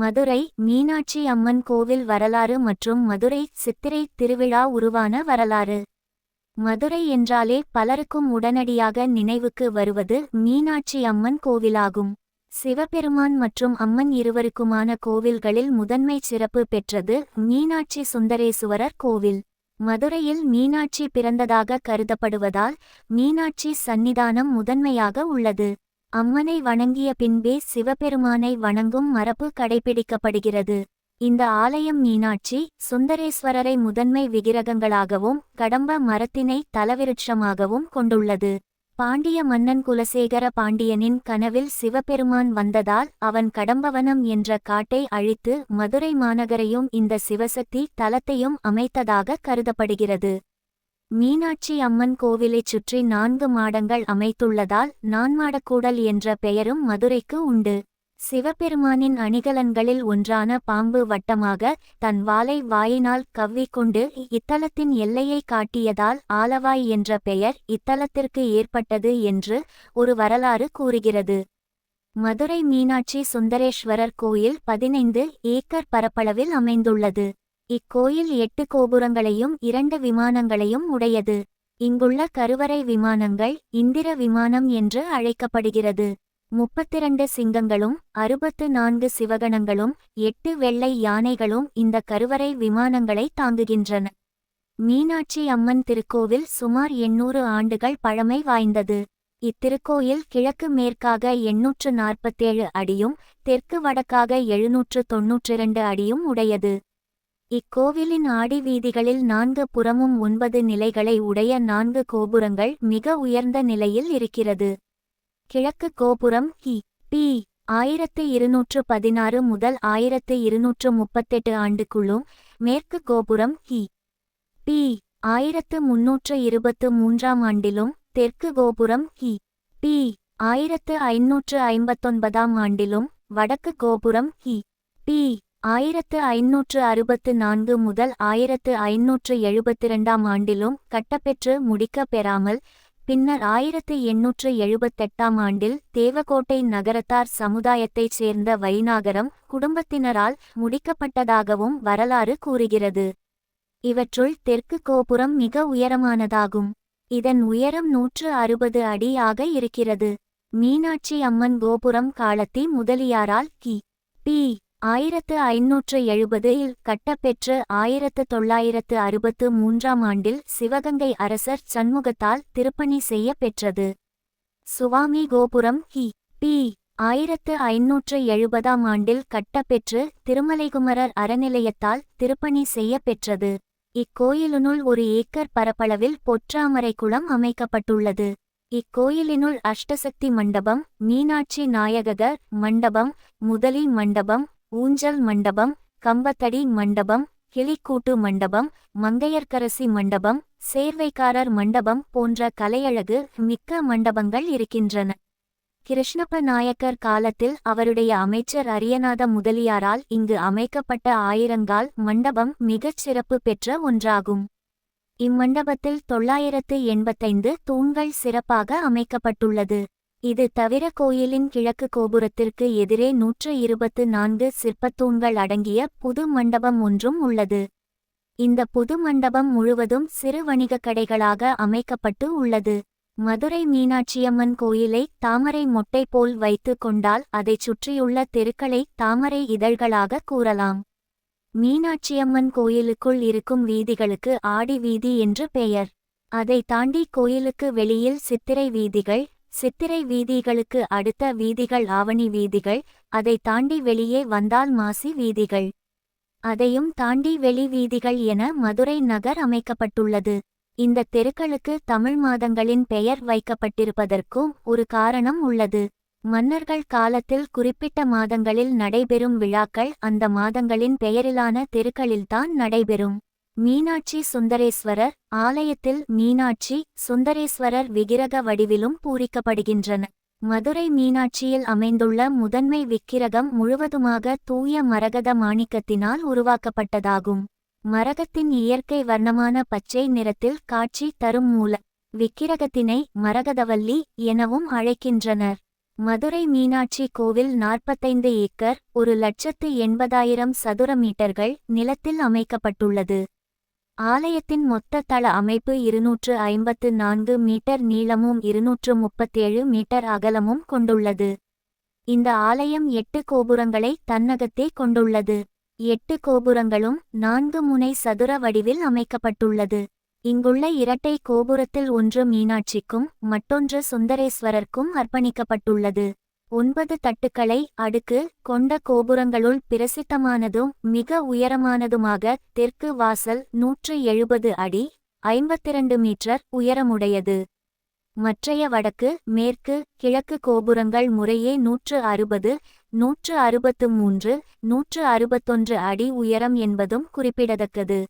மதுரை மீனாட்சி அம்மன் கோவில் வரலாறு மற்றும் மதுரை சித்திரை திருவிழா உருவான வரலாறு. மதுரை என்றாலே பலருக்கும் உடனடியாக நினைவுக்கு வருவது மீனாட்சி அம்மன் கோவிலாகும். சிவபெருமான் மற்றும் அம்மன் இருவருக்குமான கோவில்களில் முதன்மை சிறப்பு பெற்றது மீனாட்சி சுந்தரேசுவரர் கோவில். மதுரையில் மீனாட்சி பிறந்ததாக கருதப்படுவதால் மீனாட்சி சந்நிதானம் முதன்மையாக உள்ளது. அம்மனை வணங்கிய பின்பே சிவபெருமானை வணங்கும் மரபு கடைபிடிக்கப்படுகிறது. இந்த ஆலயம் மீனாட்சி சுந்தரேஸ்வரரை முதன்மை விகிரகங்களாகவும் கடம்ப மரத்தினை தலவிருட்சமாகவும் கொண்டுள்ளது. பாண்டிய மன்னன் குலசேகர பாண்டியனின் கனவில் சிவபெருமான் வந்ததால் அவன் கடம்பவனம் என்ற காட்டை அழித்து மதுரை மாநகரையும் இந்த சிவசக்தி தலத்தையும் அமைத்ததாக கருதப்படுகிறது. மீனாட்சி அம்மன் கோவிலைச் சுற்றி நான்கு மாடங்கள் அமைத்துள்ளதால் நான்மாடக்கூடல் என்ற பெயரும் மதுரைக்கு உண்டு. சிவபெருமானின் அணிகலன்களில் ஒன்றான பாம்பு வட்டமாக தன் வாளை வாயினால் கவ்விக்கொண்டு இத்தலத்தின் எல்லையை காட்டியதால் ஆலவாய் என்ற பெயர் இத்தலத்திற்கு ஏற்பட்டது என்று ஒரு வரலாறு கூறுகிறது. மதுரை மீனாட்சி சுந்தரேஸ்வரர் கோயில் பதினைந்து ஏக்கர் பரப்பளவில் அமைந்துள்ளது. இக்கோயில் எட்டு கோபுரங்களையும் இரண்டு விமானங்களையும் உடையது. இங்குள்ள கருவறை விமானங்கள் இந்திர விமானம் என்று அழைக்கப்படுகிறது. முப்பத்திரண்டு சிங்கங்களும் அறுபத்து நான்கு சிவகணங்களும் எட்டு வெள்ளை யானைகளும் இந்த கருவறை விமானங்களை தாங்குகின்றன. மீனாட்சி அம்மன் திருக்கோவில் சுமார் எண்ணூறு ஆண்டுகள் பழமை வாய்ந்தது. இத்திருக்கோயில் கிழக்கு மேற்காக எண்ணூற்று நாற்பத்தேழு அடியும் தெற்கு வடக்காக எழுநூற்று தொன்னூற்றிரண்டு அடியும் உடையது. இக்கோவிலின் ஆடி வீதிகளில் நான்கு புறமும் ஒன்பது நிலைகளை உடைய நான்கு கோபுரங்கள் மிக உயர்ந்த நிலையில் இருக்கிறது. கிழக்கு கோபுரம் கி பி ஆயிரத்து இருநூற்று பதினாறு முதல் ஆயிரத்து இருநூற்று முப்பத்தெட்டு ஆண்டுக்குள்ளும் மேற்கு கோபுரம் கி பி ஆயிரத்து முன்னூற்று இருபத்து மூன்றாம் ஆண்டிலும் தெற்கு கோபுரம் கி பி ஆயிரத்து ஐநூற்று ஐம்பத்தொன்பதாம் ஆண்டிலும் வடக்கு கோபுரம் கி பி ஆயிரத்து ஐநூற்று அறுபத்து நான்கு முதல் ஆயிரத்து ஐநூற்று எழுபத்திரண்டாம் ஆண்டிலும் கட்டப்பெற்று முடிக்கப் பெறாமல் பின்னர் ஆயிரத்து எண்ணூற்று எழுபத்தெட்டாம் ஆண்டில் தேவகோட்டை நகரத்தார் சமுதாயத்தைச் சேர்ந்த வைநாகரம் குடும்பத்தினரால் முடிக்கப்பட்டதாகவும் வரலாறு கூறுகிறது. இவற்றுள் தெற்கு கோபுரம் மிக உயரமானதாகும். இதன் உயரம் நூற்று அறுபது அடியாக இருக்கிறது. மீனாட்சி அம்மன் கோபுரம் காலத்தி முதலியாரால் கி. பி. ஆயிரத்து ஐநூற்று எழுபதில் கட்டப்பெற்று ஆயிரத்து தொள்ளாயிரத்து அறுபத்து மூன்றாம் ஆண்டில் சிவகங்கை அரசர் சண்முகத்தால் திருப்பணி செய்ய பெற்றது. சுவாமி கோபுரம் ஹி பி. ஆயிரத்து ஐநூற்று எழுபதாம் ஆண்டில் கட்டப்பெற்று திருமலைகுமரர் அறநிலையத்தால் திருப்பணி செய்ய பெற்றது. இக்கோயிலினுள் ஒரு ஏக்கர் பரப்பளவில் பொற்றாமரை குளம் அமைக்கப்பட்டுள்ளது. இக்கோயிலினுள் அஷ்டசக்தி மண்டபம் மீனாட்சி நாயகர் மண்டபம் முதலி மண்டபம் ஊஞ்சல் மண்டபம் கம்பத்தடி மண்டபம் கிளிக்கூட்டு மண்டபம் மங்கையர்க்கரசி மண்டபம் சேர்வைக்காரர் மண்டபம் போன்ற கலையழகு மிக்க மண்டபங்கள் இருக்கின்றன. கிருஷ்ணப்ப நாயக்கர் காலத்தில் அவருடைய அமைச்சர் அரியநாத முதலியாரால் இங்கு அமைக்கப்பட்ட ஆயிரங்கால் மண்டபம் மிகச் சிறப்பு பெற்ற ஒன்றாகும். இம்மண்டபத்தில் தொள்ளாயிரத்து எண்பத்தைந்து தூண்கள் சிறப்பாக அமைக்கப்பட்டுள்ளது. இது தவிர கோயிலின் கிழக்கு கோபுரத்திற்கு எதிரே நூற்று இருபத்து நான்கு சிற்பத்தூண்கள் அடங்கிய புது மண்டபம் ஒன்றும் உள்ளது. இந்த புது மண்டபம் முழுவதும் சிறு வணிகக் கடைகளாக அமைக்கப்பட்டு உள்ளது. மதுரை மீனாட்சியம்மன் கோயிலை தாமரை மொட்டை போல் வைத்து கொண்டால் அதைச் சுற்றியுள்ள தெருக்களை தாமரை இதழ்களாக கூறலாம். மீனாட்சியம்மன் கோயிலுக்குள் இருக்கும் வீதிகளுக்கு ஆடி வீதி என்று பெயர். அதை தாண்டி கோயிலுக்கு வெளியில் சித்திரை வீதிகள் சித்திரை வீதிகளுக்கு அடுத்த வீதிகள் ஆவணி வீதிகள் அதை தாண்டி வெளியே வந்தால் மாசி வீதிகள். அதையும் தாண்டி வெளி வீதிகள் என மதுரை நகர் அமைக்கப்பட்டுள்ளது. இந்த தெருக்களுக்கு தமிழ் மாதங்களின் பெயர் வைக்கப்பட்டிருப்பதற்கும் ஒரு காரணம் உள்ளது. மன்னர்கள் காலத்தில் குறிப்பிட்ட மாதங்களில் நடைபெறும் விழாக்கள் அந்த மாதங்களின் பெயரிலான தெருக்களில்தான் நடைபெறும். மீனாட்சி சுந்தரேஸ்வரர் ஆலயத்தில் மீனாட்சி சுந்தரேஸ்வரர் விக்கிரக வடிவிலும் பூரிக்கப்படுகின்றன. மதுரை மீனாட்சியில் அமைந்துள்ள முதன்மை விக்கிரகம் முழுவதுமாக தூய மரகத மாணிக்கத்தினால் உருவாக்கப்பட்டதாகும். மரகத்தின் இயற்கை வர்ணமான பச்சை நிறத்தில் காட்சி தரும் மூல விக்கிரகத்தினை மரகதவல்லி எனவும் அழைக்கின்றனர். மதுரை மீனாட்சி கோவில் நாற்பத்தைந்து ஏக்கர் ஒரு லட்சத்து எண்பதாயிரம் சதுர மீட்டர்கள் நிலத்தில் அமைக்கப்பட்டுள்ளது. ஆலயத்தின் மொத்த தள அமைப்பு இருநூற்று ஐம்பத்து நான்கு மீட்டர் நீளமும் இருநூற்று முப்பத்தேழு மீட்டர் அகலமும் கொண்டுள்ளது. இந்த ஆலயம் எட்டு கோபுரங்களை தன்னகத்தே கொண்டுள்ளது. எட்டு கோபுரங்களும் நான்கு முனை சதுர வடிவில் அமைக்கப்பட்டுள்ளது. இங்குள்ள இரட்டை கோபுரத்தில் ஒன்று மீனாட்சிக்கும் மற்றொன்று சுந்தரேஸ்வரர்க்கும் அர்ப்பணிக்கப்பட்டுள்ளது. ஒன்பது தட்டுக்களை அடுக்கு கொண்ட கோபுரங்களுள் பிரசித்தமானதும் மிக உயரமானதுமாக தெற்கு வாசல் நூற்று எழுபது அடி ஐம்பத்திரண்டு மீட்டர் உயரமுடையது. மற்றைய வடக்கு மேற்கு கிழக்கு கோபுரங்கள் முறையே நூற்று அறுபது நூற்று அறுபத்து மூன்று நூற்று அறுபத்தொன்று அடி உயரம் என்பதும் குறிப்பிடத்தக்கது.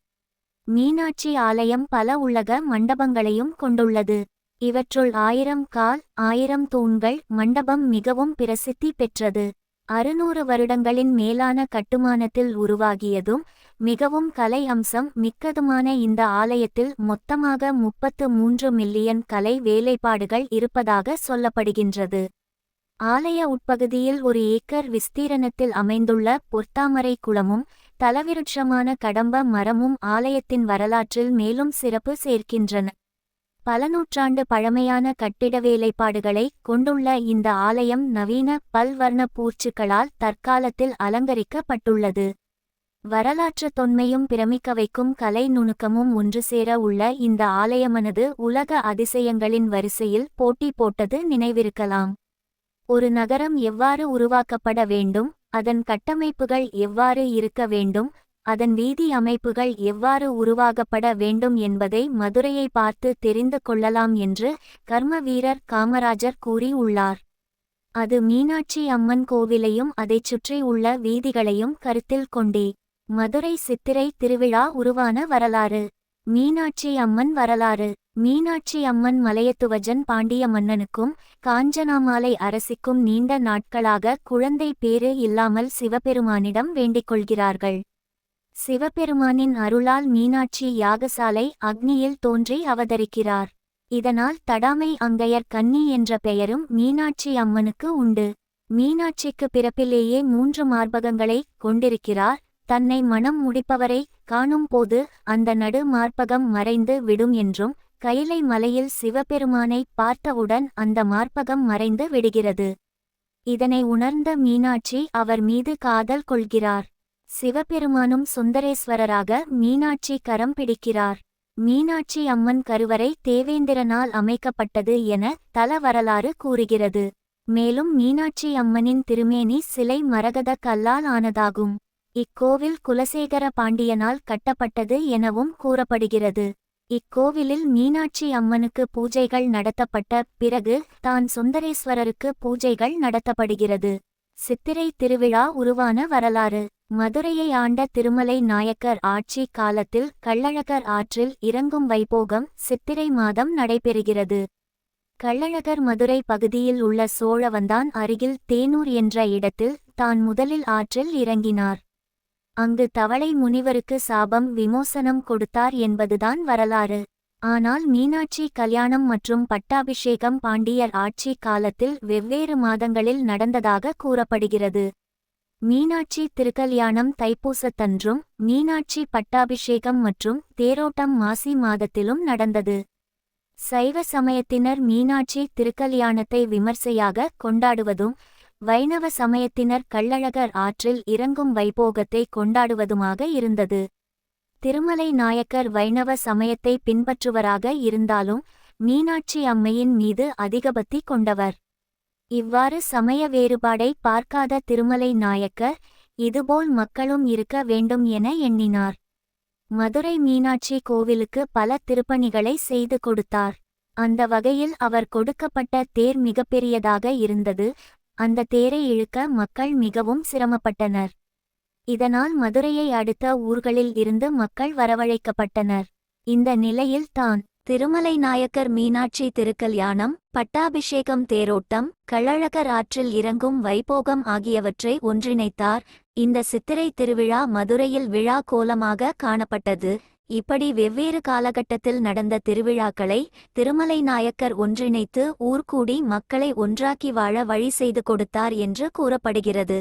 மீனாட்சி ஆலயம் பல உலக மண்டபங்களையும் கொண்டுள்ளது. இவற்றுள் ஆயிரம் கால் ஆயிரம் தூண்கள் மண்டபம் மிகவும் பிரசித்தி பெற்றது. அறுநூறு வருடங்களின் மேலான கட்டுமானத்தில் உருவாகியதும் மிகவும் கலை அம்சம் மிக்கதுமான இந்த ஆலயத்தில் மொத்தமாக முப்பத்து மூன்று மில்லியன் கலை வேலைப்பாடுகள் இருப்பதாக சொல்லப்படுகின்றது. ஆலய உட்பகுதியில் ஒரு ஏக்கர் விஸ்தீரணத்தில் அமைந்துள்ள பொர்த்தாமரை குளமும் தலவிருட்சமான கடம்ப மரமும் ஆலயத்தின் வரலாற்றில் மேலும் சிறப்பு சேர்க்கின்றன. பல நூற்றாண்டு பழமையான கட்டிட வேலைப்பாடுகளை கொண்டுள்ள இந்த ஆலயம் நவீன பல்வர்ண பூச்சுக்களால் தற்காலத்தில் அலங்கரிக்கப்பட்டுள்ளது. வரலாற்று தொன்மையும் பிரமிக்க வைக்கும் கலை நுணுக்கமும் ஒன்று சேர உள்ள இந்த ஆலயமனது உலக அதிசயங்களின் வரிசையில் போட்டி போட்டது நினைவிருக்கலாம். ஒரு நகரம் எவ்வாறு உருவாக்கப்பட வேண்டும் அதன் கட்டமைப்புகள் எவ்வாறு இருக்க வேண்டும் அதன் வீதி அமைப்புகள் எவ்வாறு உருவாகப்பட வேண்டும் என்பதை மதுரையை பார்த்து தெரிந்து கொள்ளலாம் என்று கர்ம வீரர் காமராஜர் கூறியுள்ளார். அது மீனாட்சி அம்மன் கோவிலையும் அதைச் சுற்றி உள்ள வீதிகளையும் கருத்தில் கொண்டே மதுரை சித்திரை திருவிழா உருவான வரலாறு. மீனாட்சி அம்மன் வரலாறு. மீனாட்சி அம்மன் மலையத்துவஜன் பாண்டிய மன்னனுக்கும் காஞ்சனாமாலை அரசிக்கும் நீண்ட நாட்களாக குழந்தை பேறு இல்லாமல் சிவபெருமானிடம் வேண்டிக் கொள்கிறார்கள். சிவபெருமானின் அருளால் மீனாட்சி யாகசாலை அக்னியில் தோன்றி அவதரிக்கிறார். இதனால் தடாமை அங்கையர் கன்னி என்ற பெயரும் மீனாட்சி அம்மனுக்கு உண்டு. மீனாட்சிக்கு பிறப்பிலேயே மூன்று மார்பகங்களை கொண்டிருக்கிறார். தன்னை மனம் முடிப்பவரை காணும் போது அந்த நடு மார்பகம் மறைந்து விடும் என்றும் கைலை மலையில் சிவபெருமானை பார்த்தவுடன் அந்த மார்பகம் மறைந்து விடுகிறது. இதனை உணர்ந்த மீனாட்சி அவர் மீது காதல் கொள்கிறார். சிவபெருமானும் சுந்தரேஸ்வரராக மீனாட்சி கரம் பிடிக்கிறார். மீனாட்சி அம்மன் கருவறை தேவேந்திரனால் அமைக்கப்பட்டது என தல வரலாறு கூறுகிறது. மேலும் மீனாட்சி அம்மனின் திருமேனி சிலை மரகத கல்லால் ஆனதாகும். இக்கோவில் குலசேகர பாண்டியனால் கட்டப்பட்டது எனவும் கூறப்படுகிறது. இக்கோவிலில் மீனாட்சி அம்மனுக்கு பூஜைகள் நடத்தப்பட்ட பிறகு தான் சுந்தரேஸ்வரருக்கு பூஜைகள் நடத்தப்படுகிறது. சித்திரை திருவிழா உருவான வரலாறு. மதுரையை ஆண்ட திருமலை நாயக்கர் ஆட்சி காலத்தில் கள்ளழகர் ஆற்றில் இறங்கும் வைபோகம் சித்திரை மாதம் நடைபெறுகிறது. கள்ளழகர் மதுரை பகுதியில் உள்ள சோழவந்தான் அருகில் தேனூர் என்ற இடத்தில் தான் முதலில் ஆற்றில் இறங்கினார். அங்கு தவளை முனிவருக்கு சாபம் விமோசனம் கொடுத்தார் என்பதுதான் வரலாறு. ஆனால் மீனாட்சி கல்யாணம் மற்றும் பட்டாபிஷேகம் பாண்டியர் ஆட்சி காலத்தில் வெவ்வேறு மாதங்களில் நடந்ததாக கூறப்படுகிறது. மீனாட்சி திருக்கல்யாணம் தைப்பூசத்தன்றும் மீனாட்சி பட்டாபிஷேகம் மற்றும் தேரோட்டம் மாசி மாதத்திலும் நடந்தது. சைவ சமயத்தினர் மீனாட்சி திருக்கல்யாணத்தை விமர்சையாக கொண்டாடுவதும் வைணவ சமயத்தினர் கள்ளழகர் ஆற்றில் இறங்கும் வைபோகத்தை கொண்டாடுவதுமாக இருந்தது. திருமலை நாயக்கர் வைணவ சமயத்தை பின்பற்றுவராக இருந்தாலும் மீனாட்சி அம்மையின் மீது அதிகபத்தி கொண்டவர். இவ்வாறு சமய வேறுபாடை பார்க்காத திருமலை நாயக்கர் இதுபோல் மக்களும் இருக்க வேண்டும் என எண்ணினார். மதுரை மீனாட்சி கோவிலுக்கு பல திருப்பணிகளை செய்து கொடுத்தார். அந்த வகையில் அவர் கொடுக்கப்பட்ட தேர் மிகப்பெரியதாக இருந்தது. அந்த தேரை இழுக்க மக்கள் மிகவும் சிரமப்பட்டனர். இதனால் மதுரையை அடுத்த ஊர்களில் இருந்து மக்கள் வரவழைக்கப்பட்டனர். இந்த நிலையில் தான் திருமலை நாயக்கர் மீனாட்சி திருக்கல்யாணம் பட்டாபிஷேகம் தேரோட்டம் கள்ளழகர் ஆற்றில் இறங்கும் வைபோகம் ஆகியவற்றை ஒன்றிணைத்தார். இந்த சித்திரை திருவிழா மதுரையில் விழா கோலமாக காணப்பட்டது. இப்படி வெவ்வேறு காலகட்டத்தில் நடந்த திருவிழாக்களை திருமலை நாயக்கர் ஒன்றிணைத்து ஊர்கூடி மக்களை ஒன்றாக்கி வாழ வழி செய்து கொடுத்தார் என்று கூறப்படுகிறது.